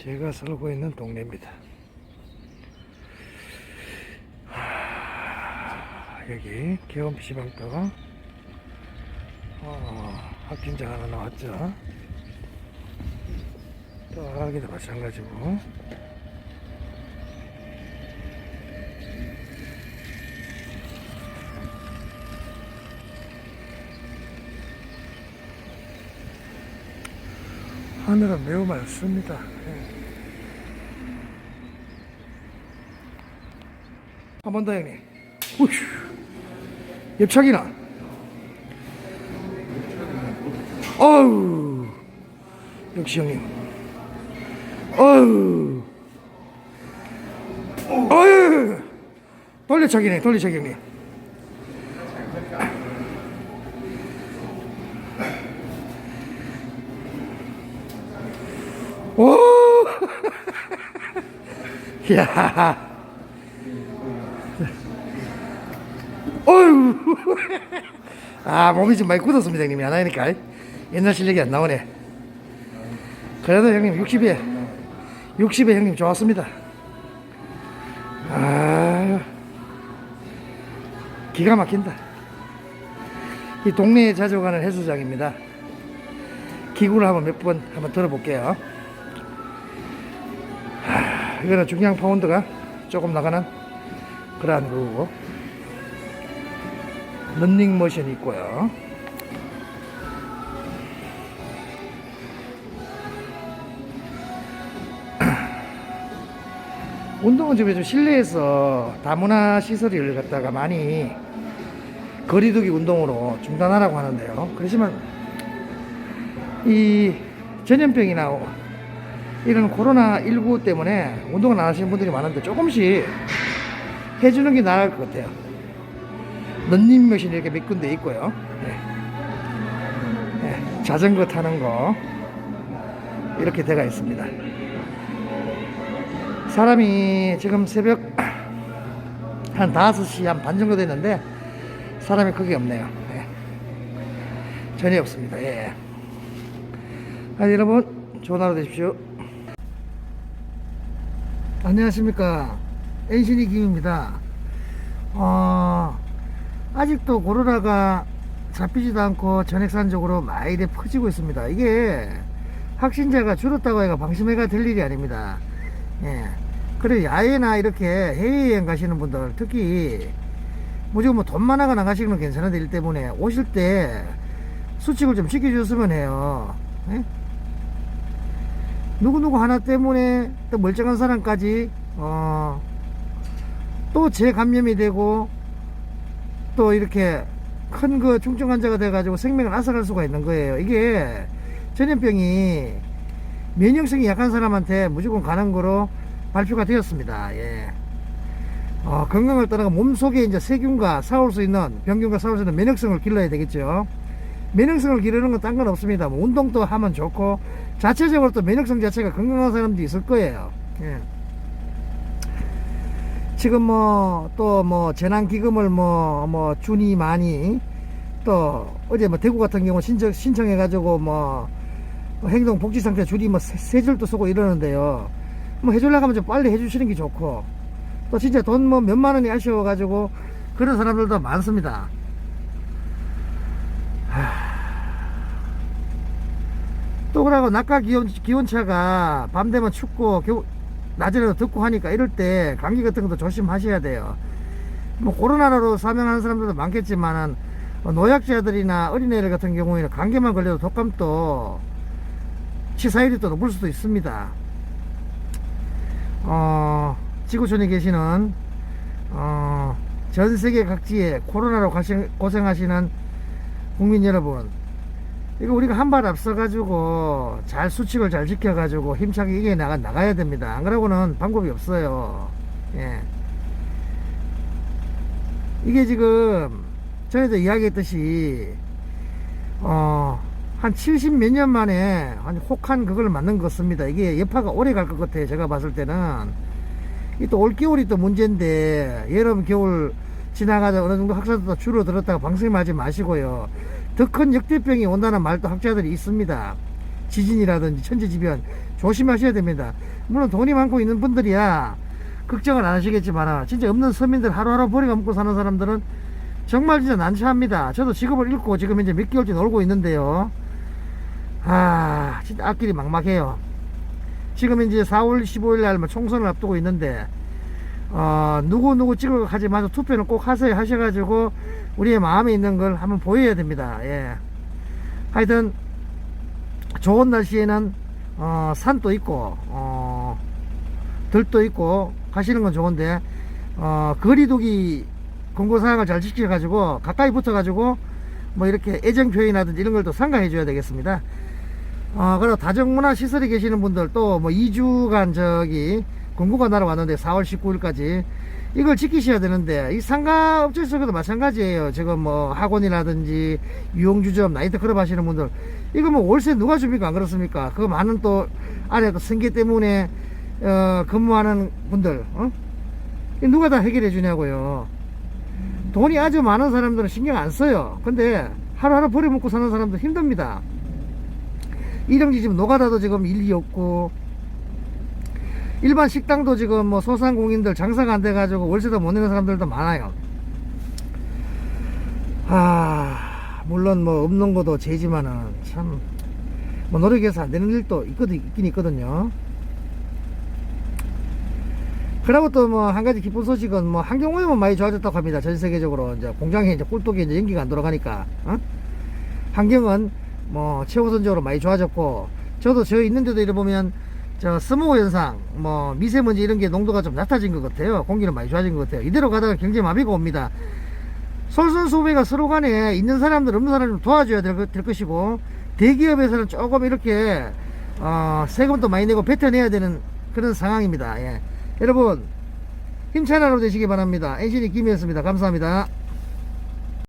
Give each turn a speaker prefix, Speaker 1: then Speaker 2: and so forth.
Speaker 1: 제가 살고 있는 동네입니다. 하, 여기 개원 PC방도 어, 확진자 하나 나왔죠. 또 여기도 마찬가지고 하늘은 매우 맑습니다. 예. 한 번 더 형님. 우휴. 옆차기나. 어우. 역시 형님. 어우. 어휴. 돌려차기네, 돌려차기 형님. 오! 야. 어휴. 아, 몸이 좀 많이 굳었습니다, 형님이. 안 하니까. 옛날 실력이 안 나오네. 그래도 형님 60에, 60에 형님 좋았습니다. 아, 기가 막힌다. 이 동네에 자주 가는 해수장입니다. 기구를 한번 몇 번 한번 들어볼게요. 하, 이거는 중량 파운드가 조금 나가는 그러한 거고 런닝머신이 있고요. 운동은 좀 실내에서 다문화 시설을 갖다가 많이 거리두기 운동으로 중단하라고 하는데요. 그렇지만 이 전염병이나 이런 코로나19 때문에 운동을 안 하시는 분들이 많은데 조금씩 해주는 게 나을 것 같아요. 런닝 머신 이렇게 몇 군데 있고요. 네. 네, 자전거 타는 거 이렇게 돼가 있습니다. 사람이 지금 새벽 한 5시 한 반 정도 됐는데 사람이 크게 없네요. 네. 전혀 없습니다. 예. 아, 여러분 좋은 하루 되십시오. 안녕하십니까. 엔신이 김입니다. 어, 아직도 코로나가 잡히지도 않고 전액산적으로 많이 퍼지고 있습니다. 이게 확진자가 줄었다고 해가 방심해가 될 일이 아닙니다. 예. 그래 야외나 이렇게 해외여행 가시는 분들 특히 무조건 뭐돈 많아가 나가시는 건 괜찮은데 일 때문에 오실 때 수칙을 좀 지켜줬으면 해요. 예? 누구누구 하나 때문에 또 멀쩡한 사람까지 어, 또 재감염이 되고 또 이렇게 큰 그 중증 환자가 돼가지고 생명을 앗아갈 수가 있는 거예요. 이게 전염병이 면역성이 약한 사람한테 무조건 가는 거로 발표가 되었습니다. 예. 어, 건강을 떠나가 몸 속에 이제 세균과 싸울 수 있는 병균과 싸울 수 있는 면역성을 길러야 되겠죠. 면역성을 기르는 건 딴 건 없습니다. 뭐 운동도 하면 좋고 자체적으로 또 면역성 자체가 건강한 사람도 있을 거예요. 예. 지금 뭐또뭐 재난기금을 뭐뭐 주니 많이 또 어제 뭐 대구 같은 경우 신청 신청해 가지고 뭐 행동 복지 상태 줄이 뭐 세, 세 줄도 쓰고 이러는데요. 뭐 해주려고 하면 좀 빨리 해주시는 게 좋고 또 진짜 돈 뭐 몇만 원이 아쉬워 가지고 그런 사람들도 많습니다. 또 그러고 낮과 기온, 기온차가 밤 되면 춥고 겨, 낮에는 덥고 하니까 이럴 때 감기 같은 것도 조심하셔야 돼요. 뭐 코로나로 사망하는 사람들도 많겠지만은 어, 노약자들이나 어린애들 같은 경우에는 감기만 걸려도 독감도 치사율이 또 높을 수도 있습니다. 어, 지구촌에 계시는 어, 전 세계 각지에 코로나로 고생하시는 국민 여러분 이거 우리가 한 발 앞서가지고 잘 수칙을 잘 지켜가지고 힘차게 이겨 나가, 나가야 됩니다. 안 그러고는 방법이 없어요. 예. 이게 지금 전에도 이야기했듯이 어, 한 70 몇 년 만에 한 혹한 그걸 맞는 것 같습니다. 이게 여파가 오래 갈 것 같아요. 제가 봤을 때는. 이 또 올겨울이 또 문제인데 여름 겨울 지나가다 어느 정도 확산도 줄어들었다가 방심하지 마시고요. 더 큰 역대병이 온다는 말도 학자들이 있습니다. 지진이라든지 천재지변 조심하셔야 됩니다. 물론 돈이 많고 있는 분들이야 걱정을 안 하시겠지만 진짜 없는 서민들 하루하루 버리가 먹고 사는 사람들은 정말 진짜 난처합니다. 저도 직업을 잃고 지금 이제 몇 개월째 놀고 있는데요. 아 진짜 앞길이 막막해요. 지금 이제 4월 15일 날뭐 총선을 앞두고 있는데 어, 누구 누구 찍어 가지 마서 투표는 꼭 하세요 하셔가지고 우리의 마음에 있는 걸 한번 보여야 됩니다. 예. 하여튼 좋은 날씨에는 어, 산도 있고 어, 들도 있고 가시는 건 좋은데 어, 거리두기 공고사항을 잘 지켜가지고 가까이 붙어가지고 뭐 이렇게 애정 표현이라든지 이런 걸 또 상가해 줘야 되겠습니다. 어, 그리고 다정문화 시설에 계시는 분들 또 뭐 2주간 저기 공고가 날아왔는데 4월 19일까지 이걸 지키셔야 되는데 이 상가 업체에서도 마찬가지예요. 지금 뭐 학원이라든지 유흥주점 나이트 클럽 하시는 분들 이거 뭐 월세 누가 줍니까 안 그렇습니까? 그 많은 또 안에 또 생계 때문에 어, 근무하는 분들 어? 이 누가 다 해결해 주냐고요. 돈이 아주 많은 사람들은 신경 안 써요. 근데 하루하루 버려먹고 사는 사람들 힘듭니다. 이정지 지금 노가다도 지금 일이 없고 일반 식당도 지금 뭐 소상공인들 장사가 안 돼가지고 월세도 못 내는 사람들도 많아요. 아 물론 뭐 없는 것도 죄지만은 참 뭐 노력해서 안 되는 일도 있거든 있긴 있거든요. 그리고 또 뭐 한 가지 기쁜 소식은 뭐 환경오염은 많이 좋아졌다고 합니다. 전 세계적으로 이제 공장에 이제 꿀독에 이제 연기가 안 돌아가니까 어? 환경은 뭐 최우선적으로 많이 좋아졌고 저도 저 있는 데도 이래 보면 저 스모그 현상 뭐 미세먼지 이런 게 농도가 좀 낮아진 것 같아요. 공기는 많이 좋아진 것 같아요. 이대로 가다가 경제 마비가 옵니다. 솔선수범회가 서로 간에 있는 사람들 없는 사람 좀 도와줘야 될, 것- 될 것이고 대기업에서는 조금 이렇게 어, 세금도 많이 내고 뱉어내야 되는 그런 상황입니다. 예. 여러분 힘찬 하루 되시기 바랍니다. 엔신이 김이었습니다. 감사합니다.